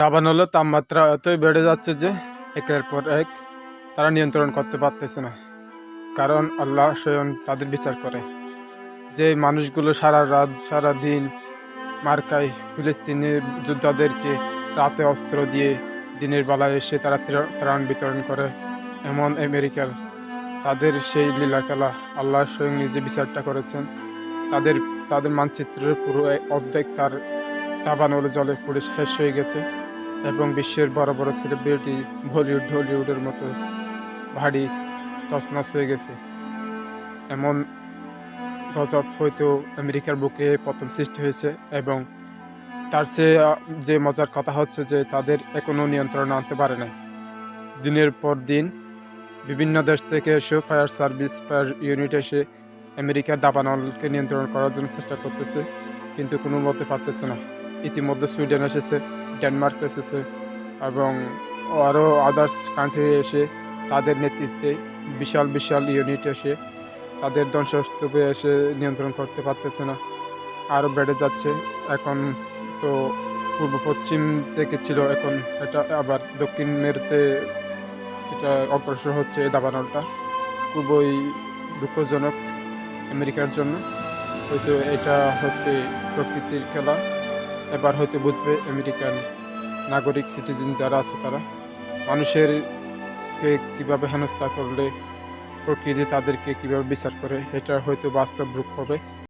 দাবানলের তাপমাত্রা এতই বেড়ে যাচ্ছে যে একের পর এক তারা নিয়ন্ত্রণ করতে পারতেছে না। কারণ আল্লাহ স্বয়ং তাদের বিচার করে। যে মানুষগুলো সারা রাত, সারা দিন মার্কায় ফিলিস্তিনি যোদ্ধাদেরকে রাতে অস্ত্র দিয়ে দিনের বেলায় এসে তারা ত্রাণ বিতরণ করে, এমন আমেরিকার। তাদের সেই লীলাখেলা আল্লাহ স্বয়ং নিজে বিচারটা করেছেন। তাদের তাদের মানচিত্রের পুরো অর্ধেক তার দাবানল জলে পুড়ে শেষ হয়ে গেছে। এবং বিশ্বের বড় বড় সেলিব্রিটি বলিউড হলিউডের মতো ভারী তছনছ হয়ে গেছে। এমন গজব হয়তো আমেরিকার বুকে প্রথম সৃষ্টি হয়েছে এবং তার চেয়ে যে মজার কথা হচ্ছে যে তাদের এখনও নিয়ন্ত্রণ আনতে পারে নাই। দিনের পর দিন বিভিন্ন দেশ থেকে এসে ফায়ার সার্ভিস, ফায়ার ইউনিট এসে আমেরিকার দাবানলকে নিয়ন্ত্রণ করার জন্য চেষ্টা করতেছে, কিন্তু কোনো মতে পারতেছে না। ইতিমধ্যে সুইডেন এসেছে। ডেনমার্ক এসেছে এবং আরও আদার্স কান্ট্রি এসে তাদের নেতৃত্বে বিশাল বিশাল ইউনিট এসে তাদের ধ্বংসস্তূপে এসে নিয়ন্ত্রণ করতে পারতেছে না। আরও বেড়ে যাচ্ছে। এখন তো পূর্ব পশ্চিম থেকে ছিল, এখন এটা আবার দক্ষিণ মেরুতে এটা অগ্রসর হচ্ছে এই দাবানলটা। খুবই দুঃখজনক আমেরিকার জন্য। হয়তো এটা হচ্ছে প্রকৃতির খেলা। এবার হয়তো বুঝবে আমেরিকান নাগরিক সিটিজেন যারা আছে তারা। মানুষের কে কীভাবে হেনস্থা করলে প্রকৃতি তাদেরকে কীভাবে বিচার করে, এটা হয়তো বাস্তব রূপ হবে।